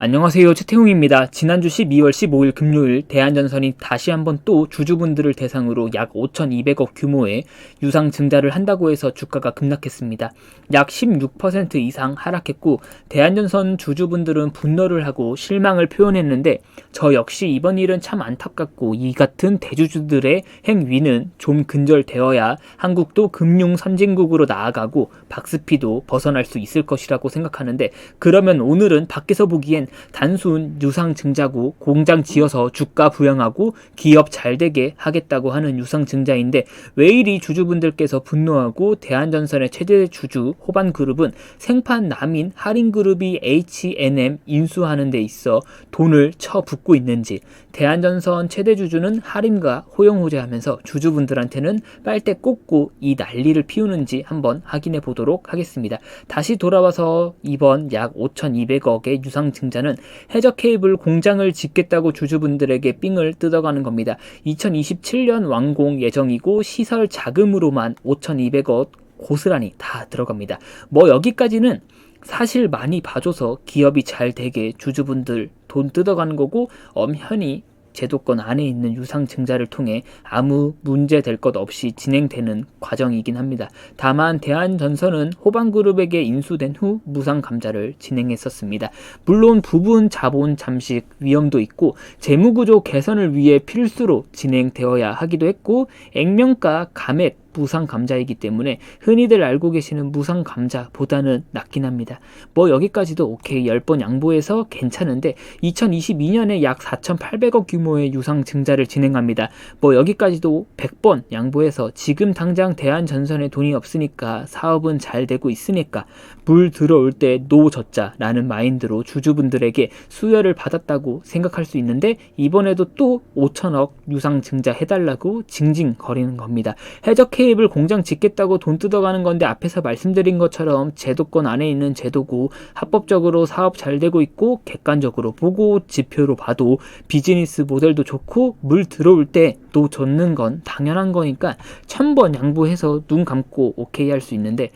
안녕하세요. 최태웅입니다. 지난주 12월 15일 금요일 대한전선이 다시 한번 또 주주분들을 대상으로 약 5,200억 규모의 유상 증자를 한다고 해서 주가가 급락했습니다. 약 16% 이상 하락했고 대한전선 주주분들은 분노를 하고 실망을 표현했는데 저 역시 이번 일은 참 안타깝고 이 같은 대주주들의 행위는 좀 근절되어야 한국도 금융 선진국으로 나아가고 박스피도 벗어날 수 있을 것이라고 생각하는데 그러면 오늘은 밖에서 보기엔 단순 유상 증자고 공장 지어서 주가 부양하고 기업 잘 되게 하겠다고 하는 유상 증자인데 왜 이리 주주분들께서 분노하고 대한전선의 최대 주주 호반그룹은 생판 남인 할인그룹이 H&M 인수하는 데 있어 돈을 쳐붓고 있는지 대한전선 최대 주주는 할인과 호용호재하면서 주주분들한테는 빨대 꽂고 이 난리를 피우는지 한번 확인해 보도록 하겠습니다. 다시 돌아와서 이번 약 5,200억의 유상 증자 는 해적 케이블 공장을 짓겠다고 주주분들에게 삥을 뜯어가는 겁니다. 2027년 완공 예정이고 시설 자금으로만 5,200억 고스란히 다 들어갑니다. 뭐 여기까지는 사실 많이 봐줘서 기업이 잘 되게 주주분들 돈 뜯어가는 거고 엄연히 제도권 안에 있는 유상 증자를 통해 아무 문제 될 것 없이 진행되는 과정이긴 합니다. 다만 대한전선은 호반그룹에게 인수된 후 무상 감자를 진행했었습니다. 물론 부분 자본 잠식 위험도 있고 재무구조 개선을 위해 필수로 진행되어야 하기도 했고 액면가 감액 무상 감자이기 때문에 흔히들 알고 계시는 무상 감자보다는 낫긴 합니다. 뭐 여기까지도 오케이 10번 양보해서 괜찮은데 2022년에 약 4,800억 규모의 유상 증자를 진행합니다. 뭐 여기까지도 100번 양보해서 지금 당장 대한 전선에 돈이 없으니까 사업은 잘 되고 있으니까 물 들어올 때 노젓자라는 마인드로 주주분들에게 수여를 받았다고 생각할 수 있는데 이번에도 또 5천억 유상 증자 해달라고 징징거리는 겁니다. 해적 케이블 공장 짓겠다고 돈 뜯어가는 건데 앞에서 말씀드린 것처럼 제도권 안에 있는 제도고 합법적으로 사업 잘 되고 있고 객관적으로 보고 지표로 봐도 비즈니스 모델도 좋고 물 들어올 때또 젓는 건 당연한 거니까 천 번 양보해서 눈 감고 오케이 할 수 있는데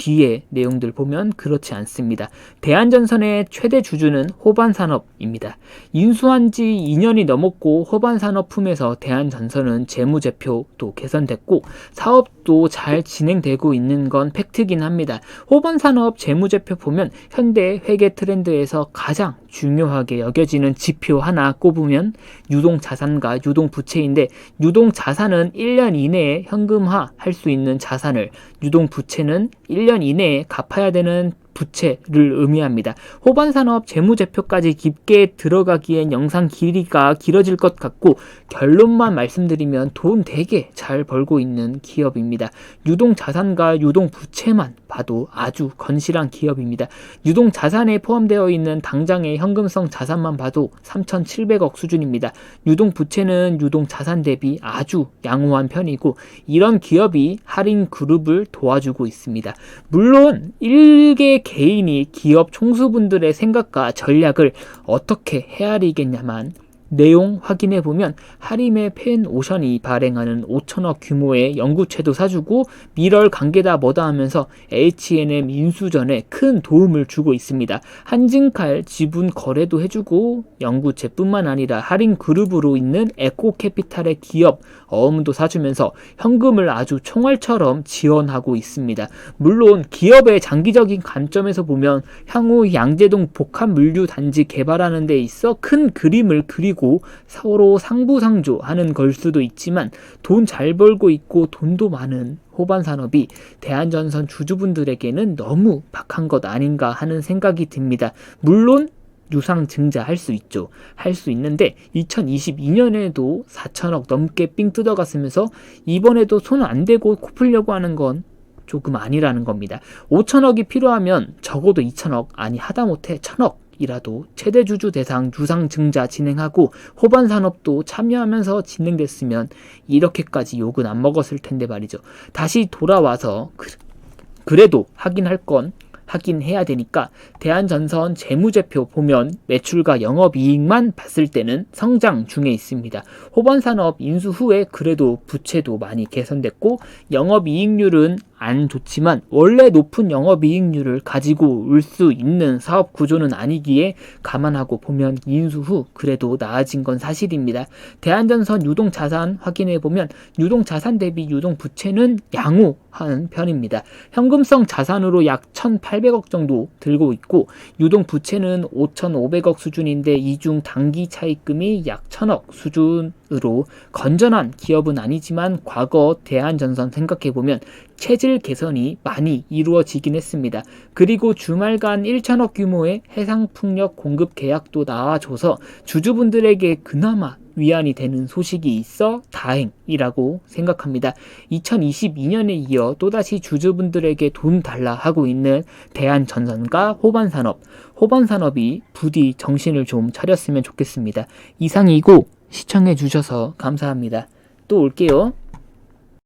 뒤에 내용들 보면 그렇지 않습니다. 대한전선의 최대 주주는 호반산업입니다. 인수한 지 2년이 넘었고 호반산업 품에서 대한전선은 재무제표도 개선됐고 사업도 잘 진행되고 있는 건 팩트긴 합니다. 호반산업 재무제표 보면 현대 회계 트렌드에서 가장 중요하게 여겨지는 지표 하나 꼽으면 유동 자산과 유동 부채인데 유동 자산은 1년 이내에 현금화 할 수 있는 자산을 유동 부채는 1년 이내에 갚아야 되는 부채를 의미합니다. 호반산업 재무제표까지 깊게 들어가기엔 영상 길이가 길어질 것 같고 결론만 말씀드리면 돈 되게 잘 벌고 있는 기업입니다. 유동 자산과 유동 부채만 봐도 아주 건실한 기업입니다. 유동 자산에 포함되어 있는 당장의 현금성 자산만 봐도 3,700억 수준입니다. 유동 부채는 유동 자산 대비 아주 양호한 편이고 이런 기업이 할인 그룹을 도와주고 있습니다. 물론 일개 개인이 기업 총수분들의 생각과 전략을 어떻게 헤아리겠냐만 내용 확인해 보면 하림의 펜 오션이 발행하는 5천억 규모의 연구체도 사주고 미럴 관계다 뭐다 하면서 H&M 인수전에 큰 도움을 주고 있습니다. 한진칼 지분 거래도 해주고 연구체뿐만 아니라 할인 그룹으로 있는 에코캐피탈의 기업 어음도 사주면서 현금을 아주 총알처럼 지원하고 있습니다. 물론 기업의 장기적인 관점에서 보면 향후 양재동 복합물류 단지 개발하는 데 있어 큰 그림을 그리고 있고 서로 상부상조하는 걸 수도 있지만 돈 잘 벌고 있고 돈도 많은 호반 산업이 대한전선 주주분들에게는 너무 박한 것 아닌가 하는 생각이 듭니다. 물론 유상 증자할 수 있죠. 할 수 있는데 2022년에도 4천억 넘게 삥 뜯어갔으면서 이번에도 손 안 대고 코 풀려고 하는 건 조금 아니라는 겁니다. 5천억이 필요하면 적어도 2천억 아니 하다못해 1천억 이라도 최대 주주 대상 유상 증자 진행하고 호반 산업도 참여하면서 진행됐으면 이렇게까지 욕은 안 먹었을 텐데 말이죠. 다시 돌아와서 그, 그래도 확인할 건 확인해야 되니까 대한전선 재무제표 보면 매출과 영업이익만 봤을 때는 성장 중에 있습니다. 호반산업 인수 후에 그래도 부채도 많이 개선됐고 영업이익률은 안 좋지만 원래 높은 영업이익률을 가지고 올 수 있는 사업 구조는 아니기에 감안하고 보면 인수 후 그래도 나아진 건 사실입니다. 대한전선 유동 자산 확인해 보면 유동 자산 대비 유동 부채는 양호한 편입니다. 현금성 자산으로 약 1,800억 정도 들고 있고 유동 부채는 5,500억 수준인데 이중 단기 차입금이 약 1,000억 수준으로 건전한 기업은 아니지만 과거 대한전선 생각해 보면 체질 개선이 많이 이루어지긴 했습니다. 그리고 주말간 1천억 규모의 해상풍력 공급 계약도 나와줘서 주주분들에게 그나마 위안이 되는 소식이 있어 다행이라고 생각합니다. 2022년에 이어 또다시 주주분들에게 돈 달라 하고 있는 대한전선과 호반산업, 호반산업이 부디 정신을 좀 차렸으면 좋겠습니다. 이상이고 시청해 주셔서 감사합니다. 또 올게요.